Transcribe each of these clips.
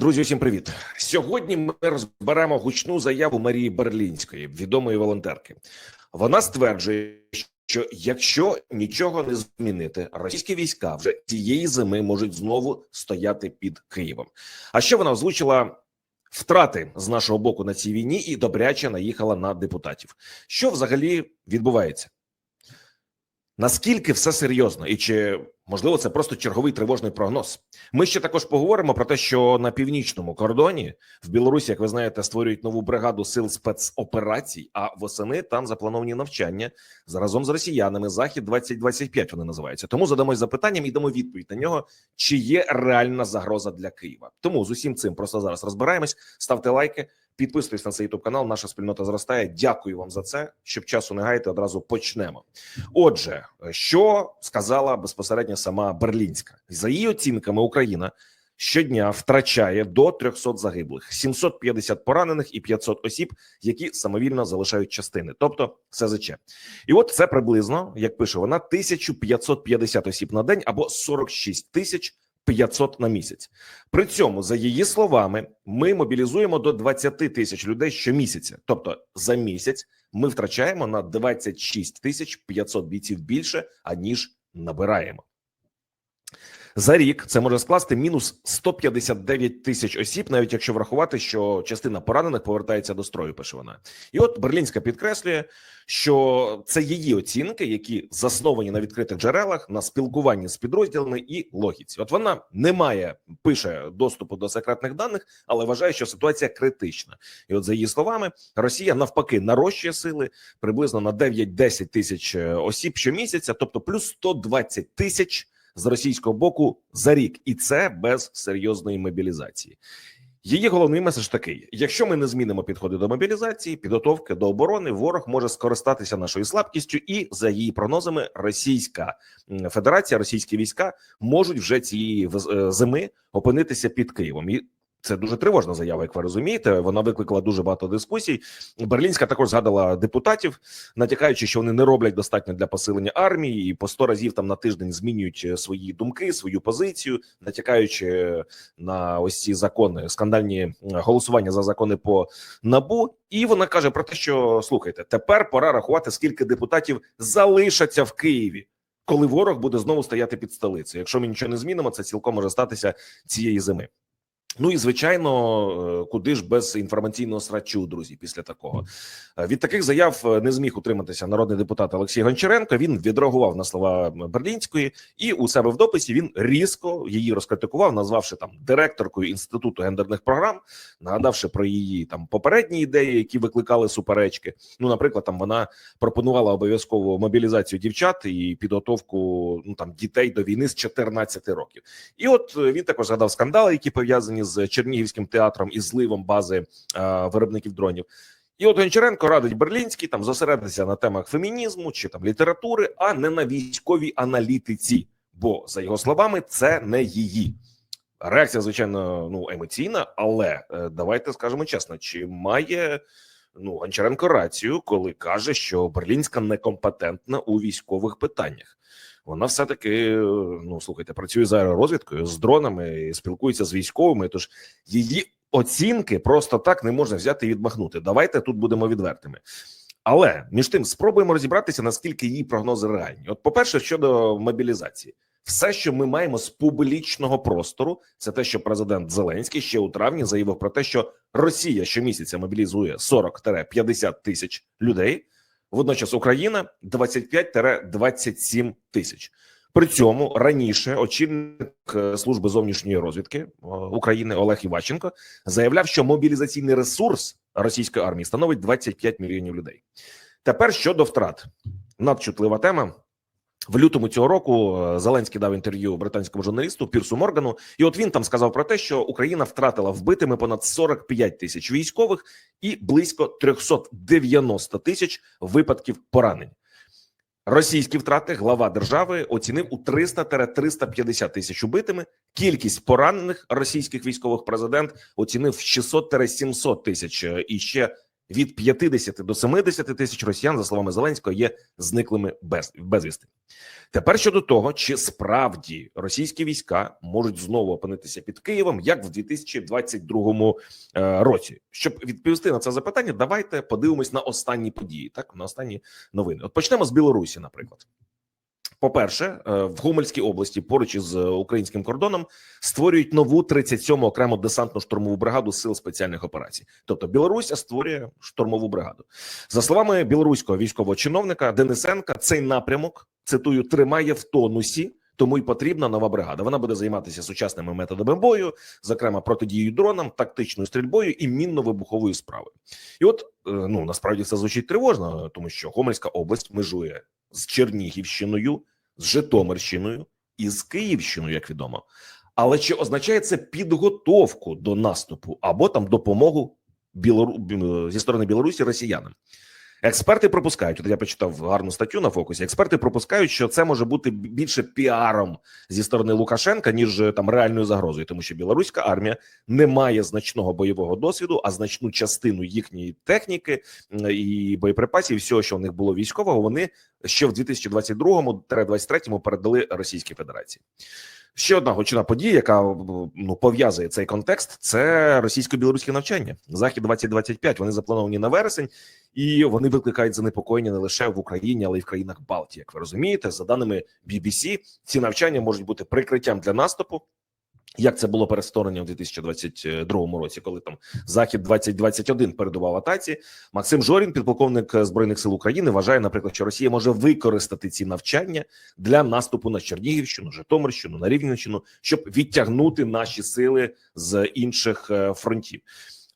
Друзі, всім привіт! Сьогодні ми розберемо гучну заяву Марії Берлінської, відомої волонтерки. Вона стверджує, що якщо нічого не змінити, російські війська вже цієї зими можуть знову стояти під Києвом. А ще вона озвучила втрати з нашого боку на цій війні і добряче наїхала на депутатів. Що взагалі відбувається? Наскільки все серйозно, і чи можливо це просто черговий тривожний прогноз? Ми ще також поговоримо про те, що на північному кордоні в Білорусі, як ви знаєте, створюють нову бригаду сил спецоперацій. А восени там заплановані навчання разом з росіянами. Захід 2025 вони називаються. Тому задамось запитанням і дамо відповідь на нього, чи є реальна загроза для Києва. Тому з усім цим просто зараз розбираємось. Ставте лайки. Підписуйтесь на цей youtube канал. Наша спільнота зростає. Дякую вам за це. Щоб часу не гаяти, одразу почнемо. Отже, що сказала безпосередньо сама Берлінська за її оцінками, Україна щодня втрачає до 300 загиблих, 750 поранених і 500 осіб, які самовільно залишають частини, тобто СЗЧ. І от це приблизно, як пише вона, 1550 осіб на день або 46 тисяч 500 на місяць. При цьому, за її словами, ми мобілізуємо до 20 тисяч людей щомісяця. Тобто за місяць ми втрачаємо на 26 тисяч 500 бійців більше, аніж набираємо. За рік це може скласти мінус 159 тисяч осіб, навіть якщо врахувати, що частина поранених повертається до строю. Пише вона, і от Берлінська підкреслює, що це її оцінки, які засновані на відкритих джерелах, на спілкуванні з підрозділами і логіці. От вона не має пише доступу до секретних даних, але вважає, що ситуація критична. І, от за її словами, Росія навпаки нарощує сили приблизно на 9-10 тисяч е, осіб щомісяця, тобто плюс 120 тисяч з російського боку за рік, і це без серйозної мобілізації. Її головний меседж такий: якщо ми не змінимо підходи до мобілізації, підготовки до оборони, ворог може скористатися нашою слабкістю, і за її прогнозами, Російська Федерація, російські війська можуть вже цієї е, зими опинитися під Києвом. І це дуже тривожна заява, як ви розумієте. Вона викликала дуже багато дискусій. Берлінська також згадала депутатів, натякаючи, що вони не роблять достатньо для посилення армії, і по 100 разів там на тиждень змінюють е, свої думки, свою позицію, натякаючи на ось ці закони, скандальні голосування за закони по набу. І вона каже про те, що слухайте, тепер пора рахувати, скільки депутатів залишаться в Києві. Коли ворог буде знову стояти під столицею, якщо ми нічого не змінимо, це цілком може статися цієї зими. Ну і звичайно, е, куди ж без інформаційного срачу, друзі, після такого е, від таких заяв е, не зміг утриматися народний депутат Олексій Гончаренко. Він відреагував на слова Берлінської, і у себе в дописі він різко її розкритикував, назвавши там директоркою інституту гендерних програм, нагадавши про її там попередні ідеї, які викликали суперечки. Ну, наприклад, там вона пропонувала обов'язкову мобілізацію дівчат і підготовку ну там дітей до війни з 14 років. І от він також згадав скандали, які пов'язані з Чернігівським театром і зливом бази е, виробників дронів. І от Гончаренко радить Берлінський там зосередитися на темах фемінізму чи там літератури, а не на військовій аналітиці. Бо за його словами, це не її реакція, звичайно, ну емоційна. Але е, давайте скажемо чесно, чи має ну Гончаренко рацію, коли каже, що Берлінська некомпетентна у військових питаннях вона все таки ну слухайте, працює з аеророзвідкою, з дронами, спілкується з військовими. Тож її оцінки просто так не можна взяти і відмахнути. Давайте тут будемо відвертими. Але між тим спробуємо розібратися, наскільки її прогнози реальні. От, по перше, щодо мобілізації, все, що ми маємо з публічного простору, це те, що президент Зеленський ще у травні заявив про те, що Росія щомісяця мобілізує 40-50 тисяч людей. Водночас Україна 25-27 тисяч. При цьому раніше очільник е, служби зовнішньої розвідки е, України Олег Іваченко заявляв, що мобілізаційний ресурс російської армії становить 25 мільйонів людей. Тепер щодо втрат, надчутлива тема. В лютому цього року е, Зеленський дав інтерв'ю британському журналісту Пірсу Моргану, і от він там сказав про те, що Україна втратила вбитими понад 45 тисяч військових і близько 390 тисяч випадків поранень. Російські втрати глава держави оцінив у 300-350 тисяч убитими. Кількість поранених російських військових президент оцінив 600-700 тисяч і ще від 50 до 70 тисяч росіян, за словами Зеленського, є зниклими без безвісти. Тепер щодо того, чи справді російські війська можуть знову опинитися під Києвом, як в 2022 е, році, щоб відповісти на це запитання, давайте подивимось на останні події, так на останні новини. От почнемо з Білорусі, наприклад. По-перше, е, в Гомельській області, поруч із е, українським кордоном, створюють нову 37-му окрему десантно-штурмову бригаду сил спеціальних операцій. Тобто Білорусь створює штурмову бригаду. За словами білоруського військового чиновника Денисенка, цей напрямок цитую тримає в тонусі. Тому й потрібна нова бригада. Вона буде займатися сучасними методами бою, зокрема протидією дронам, тактичною стрільбою і мінно-вибуховою справою. І от е, ну насправді це звучить тривожно, тому що Гомельська область межує з Чернігівщиною, з Житомирщиною і з Київщиною, як відомо. Але чи означає це підготовку до наступу або там допомогу Білору... зі сторони Білорусі росіянам? Експерти пропускають. От я почитав гарну статтю на фокусі. Експерти пропускають, що це може бути більше піаром зі сторони Лукашенка, ніж е, там реальною загрозою, тому що білоруська армія не має значного бойового досвіду, а значну частину їхньої техніки і боєприпасів, всього, що в них було військового, вони ще в 2022-2023 передали Російській Федерації. Ще одна гучна подія, яка ну пов'язує цей контекст, це російсько-білоруське навчання. Захід 2025 Вони заплановані на вересень, і вони викликають занепокоєння не лише в Україні, але й в країнах Балтії. Як ви розумієте, за даними BBC, ці навчання можуть бути прикриттям для наступу. Як це було перед в у 2022 році, коли там захід 2021 передував атаці, Максим Жорін, підполковник збройних сил України, вважає, наприклад, що Росія може використати ці навчання для наступу на Чернігівщину, Житомирщину, на Рівненщину, щоб відтягнути наші сили з інших е, фронтів.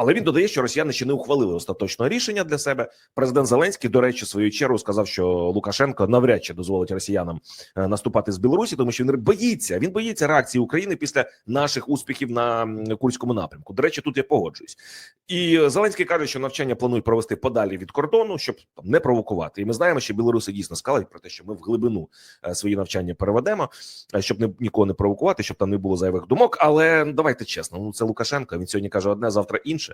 Але він додає, що росіяни ще не ухвалили остаточного рішення для себе. Президент Зеленський, до речі, в свою чергу сказав, що Лукашенко навряд чи дозволить росіянам е, наступати з Білорусі, тому що він боїться. Він боїться реакції України після наших успіхів на курському напрямку. До речі, тут я погоджуюсь. І Зеленський каже, що навчання планують провести подалі від кордону, щоб там, не провокувати. І ми знаємо, що білоруси дійсно скалять про те, що ми в глибину е, свої навчання переведемо, е, щоб не нікого не провокувати, щоб там не було зайвих думок. Але давайте чесно, ну це Лукашенко. Він сьогодні каже одне, завтра інше.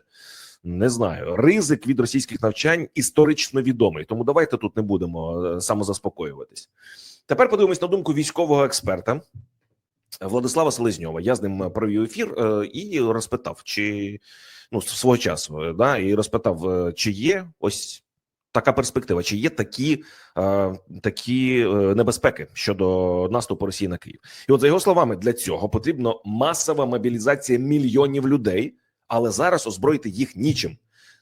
Не знаю, ризик від російських навчань історично відомий, тому давайте тут не будемо е, самозаспокоюватись. Тепер подивимось на думку військового експерта Владислава Селезньова. Я з ним провів ефір е, і розпитав, чи ну свого часу, е, да, і розпитав, е, чи є ось така перспектива, чи є такі, е, такі е, небезпеки щодо наступу Росії на Київ. І от за його словами, для цього потрібно масова мобілізація мільйонів людей, але зараз озброїти їх нічим.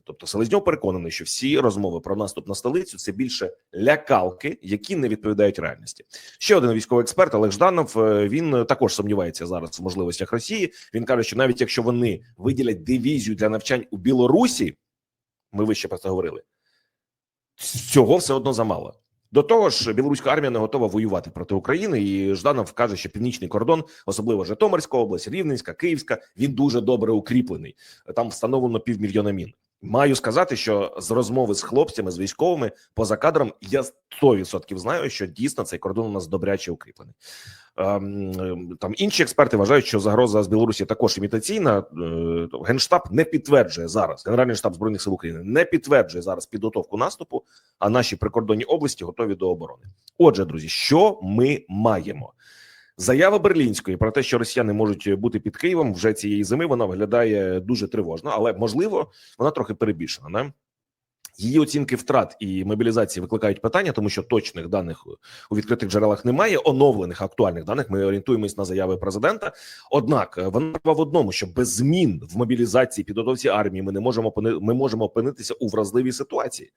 Тобто Селезньов переконаний, що всі розмови про наступ на столицю це більше лякалки, які не відповідають реальності. Ще один військовий експерт Олег Жданов. е, Він також сумнівається зараз в можливостях Росії. Він каже, що навіть якщо вони виділять дивізію для навчань у Білорусі, ми вище про це говорили. Цього все одно замало. До того ж, білоруська армія не готова воювати проти України, і Жданов каже, що північний кордон, особливо Житомирська область, Рівненська, Київська, він дуже добре укріплений. Там встановлено півмільйона мін. Маю сказати, що з розмови з хлопцями, з військовими поза кадром, я 100% знаю, що дійсно цей кордон у нас добряче укріплений. Ем, ем, Там інші експерти вважають, що загроза з Білорусі також імітаційна. Е, Генштаб не підтверджує зараз. Генеральний штаб збройних сил України не підтверджує зараз підготовку наступу, а наші прикордонні області готові до оборони. Отже, друзі, що ми маємо? Заява Берлінської про те, що росіяни можуть бути під Києвом вже цієї зими. Вона виглядає дуже тривожно, але можливо вона трохи перебільшена. Не? Її оцінки втрат і мобілізації викликають питання, тому що точних даних у відкритих джерелах немає. Оновлених актуальних даних. Ми орієнтуємось на заяви президента. Однак е, вона в одному, що без змін в мобілізації підготовці армії ми не можемо ми можемо опинитися у вразливій ситуації.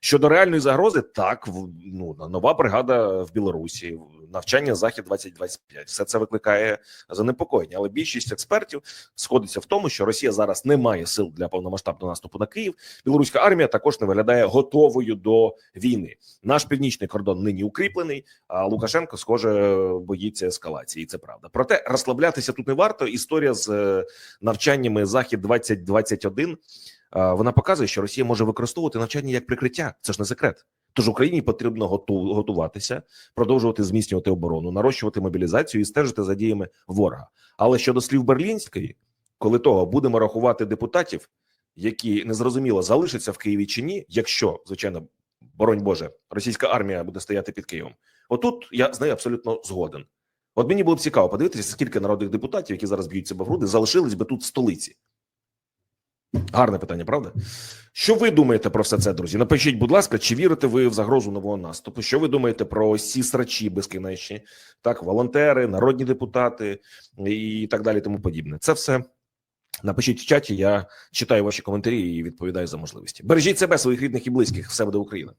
Щодо реальної загрози, так ну нова бригада в Білорусі, навчання захід 2025 Все це викликає занепокоєння. Але більшість експертів сходиться в тому, що Росія зараз не має сил для повномасштабного наступу на Київ. Білоруська армія також не виглядає готовою до війни. Наш північний кордон нині укріплений. А Лукашенко, схоже, боїться ескалації. Це правда. Проте розслаблятися тут не варто. Історія з е, навчаннями захід 2021 а, вона показує, що Росія може використовувати навчання як прикриття. Це ж не секрет. Тож Україні потрібно готуватися, продовжувати зміцнювати оборону, нарощувати мобілізацію і стежити за діями ворога. Але щодо слів Берлінської, коли того будемо рахувати депутатів, які незрозуміло залишаться в Києві чи ні, якщо звичайно, боронь Боже, російська армія буде стояти під Києвом. Отут я з нею абсолютно згоден. От мені було б цікаво подивитися, скільки народних депутатів, які зараз б'ють себе в груди, залишились би тут в столиці. Гарне питання, правда? Що ви думаєте про все це, друзі? Напишіть, будь ласка, чи вірите ви в загрозу нового наступу? Що ви думаєте про ось срачі безкінечні? Так, волонтери, народні депутати і так далі, тому подібне. Це все напишіть в чаті. Я читаю ваші коментарі і відповідаю за можливості. Бережіть себе, своїх рідних і близьких. Все буде Україна.